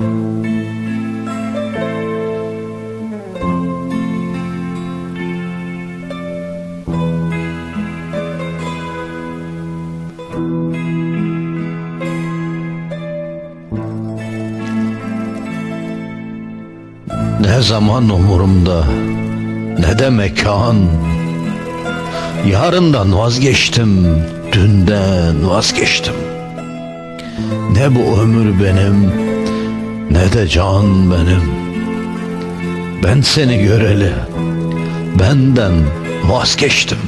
Ne zaman umurumda ne de mekan. Yarından vazgeçtim dünden vazgeçtim. Ne bu ömür benim ne de can benim. Ben seni göreli benden vazgeçtim.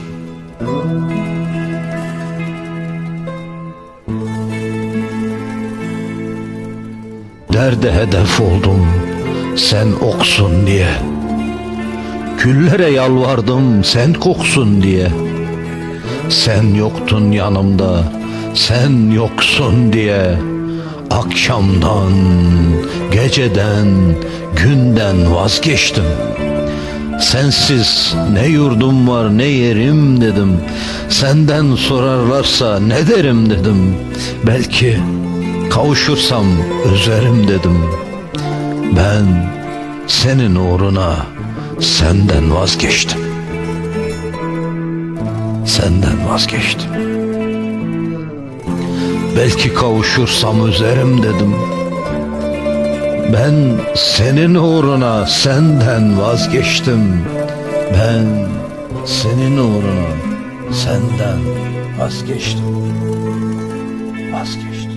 Derde hedef oldum sen oksun diye. Küllere yalvardım sen koksun diye. Sen yoktun yanımda sen yoksun diye Akşamdan, geceden, günden vazgeçtim. Sensiz ne yurdum var ne yerim dedim. Senden sorarlarsa ne derim dedim. Belki kavuşursam üzerim dedim. Ben senin uğruna senden vazgeçtim. Senden vazgeçtim Belki kavuşursam üzerim dedim. Ben senin uğruna senden vazgeçtim. Ben senin uğruna senden vazgeçtim. Vazgeçtim